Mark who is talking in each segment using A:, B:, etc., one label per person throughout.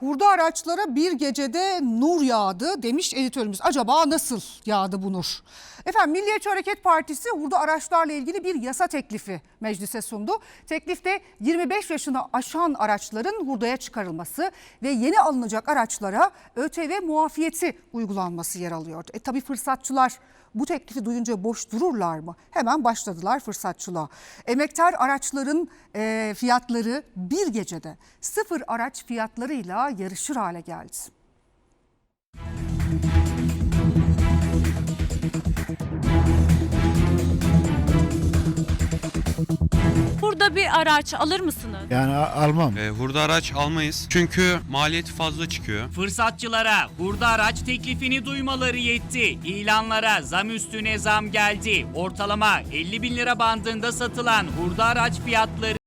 A: Hurda araçlara bir gecede nur yağdı demiş editörümüz. Acaba nasıl yağdı bu nur? Efendim Milliyetçi Hareket Partisi hurda araçlarla ilgili bir yasa teklifi meclise sundu. Teklifte 25 yaşını aşan araçların hurdaya çıkarılması ve yeni alınacak araçlara ÖTV muafiyeti uygulanması yer alıyor. E tabi fırsatçılar bu teklifi duyunca boş dururlar mı? Hemen başladılar fırsatçılığa. Emektar araçların e, fiyatları bir gecede sıfır araç fiyatlarıyla yarışır hale geldi.
B: Bir araç alır mısınız?
C: Yani a- almam.
D: E, hurda araç almayız. Çünkü maliyeti fazla çıkıyor.
E: Fırsatçılara hurda araç teklifini duymaları yetti. İlanlara zam üstüne zam geldi. Ortalama 50 bin lira bandında satılan hurda araç fiyatları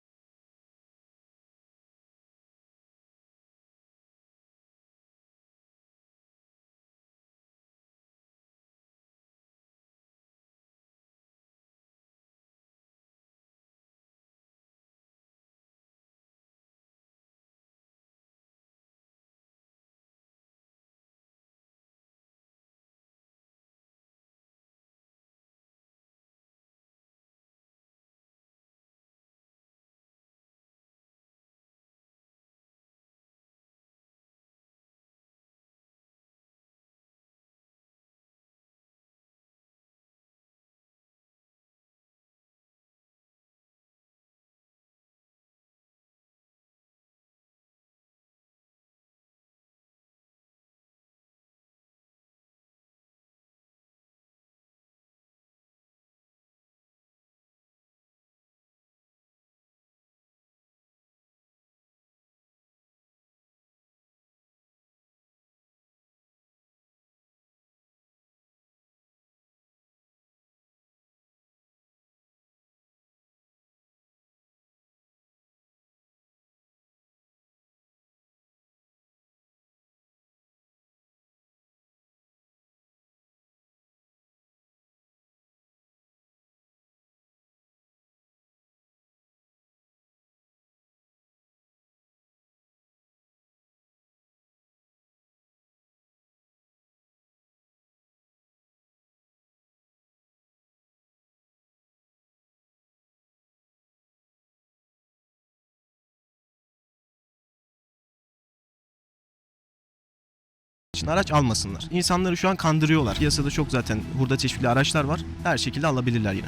F: için araç almasınlar. İnsanları şu an kandırıyorlar. Piyasada çok zaten hurda çeşitli araçlar var. Her şekilde alabilirler yine.